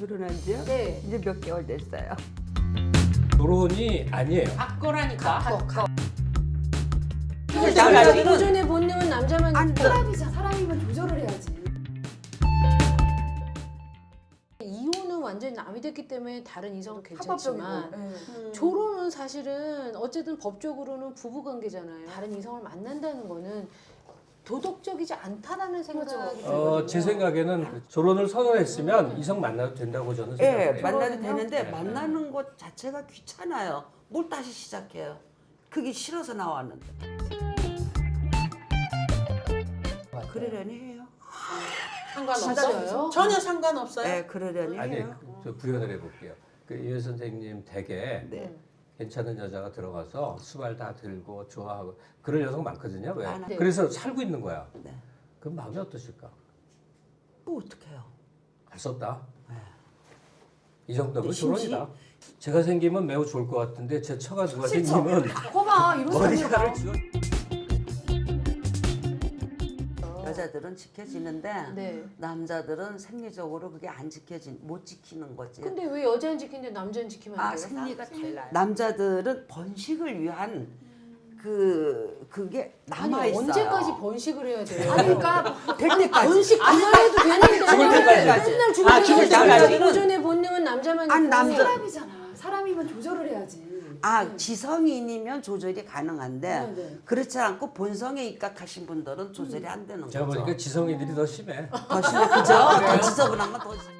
결혼한 지요? 네. 이제 몇 개월 됐어요. 결혼이 아니에요. 바꿔라니까. 바꿔. 이걸 남자들은 도전의 본능은 남자만 안. 사람이자 사람이면 조절을 해야지. 이혼은 완전히 남이 됐기 때문에 다른 이성은. 괜찮지만 예. 조론은 사실은 어쨌든 법적으로는 부부 관계잖아요. 다른 이성을 만난다는 거는 도덕적이지 않다라는 생각이. 어, 제 생각에는 결혼을 선언했으면 이성 만나도 된다고 저는 예, 생각해요. 만나도? 되는데 네. 만나는 것 자체가 귀찮아요. 뭘 다시 시작해요. 그게 싫어서 나왔는데. 그러려니 해요. 상관없어. 진짜요? 전혀 상관없어요. 네, 그러려니 아니, 해요. 그, 저 구현을 해볼게요. 그 이현 선생님 댁에 네. 괜찮은 여자가 들어가서 수발 다 들고 좋아하고 그런 여성 많거든요. 왜? 그래서 살고 있는 거야. 네. 그럼 마음이 어떠실까? 뭐 어떡해요. 할 수 없다. 네. 이 정도면 심지- 결혼이다. 제가 생기면 매우 좋을 것 같은데 제 처가 누가 생기면 거봐 이런 쥐 여자들은 지켜지는데 네. 남자들은 생리적으로 그게 안 지켜진 못 지키는 거지. 근데 왜 여자는 지키는데 남자는 지키면 안 아 돼요? 생리가 달라요. 남자들은 번식을 위한 그 그게 아니 남아 있어요. 언제까지 번식을 해야 돼요? 아니 그러니까 될 때까지. 번식 그만 해도 되는데 죽을 때까지. 맨날 죽을 아, 죽을 때까지 때까지. 도전의 본능은 남자만 아니, 있고 남자- 사람이잖아. 사람이면 조절을 해야지. 아 지성인이면 조절이 가능한데 네, 네. 그렇지 않고 본성에 입각하신 분들은 조절이 안 되는 제가 거죠. 보니까 지성이들이 더 심해. 더 심해 그죠? 더 지저분한 건더 심해.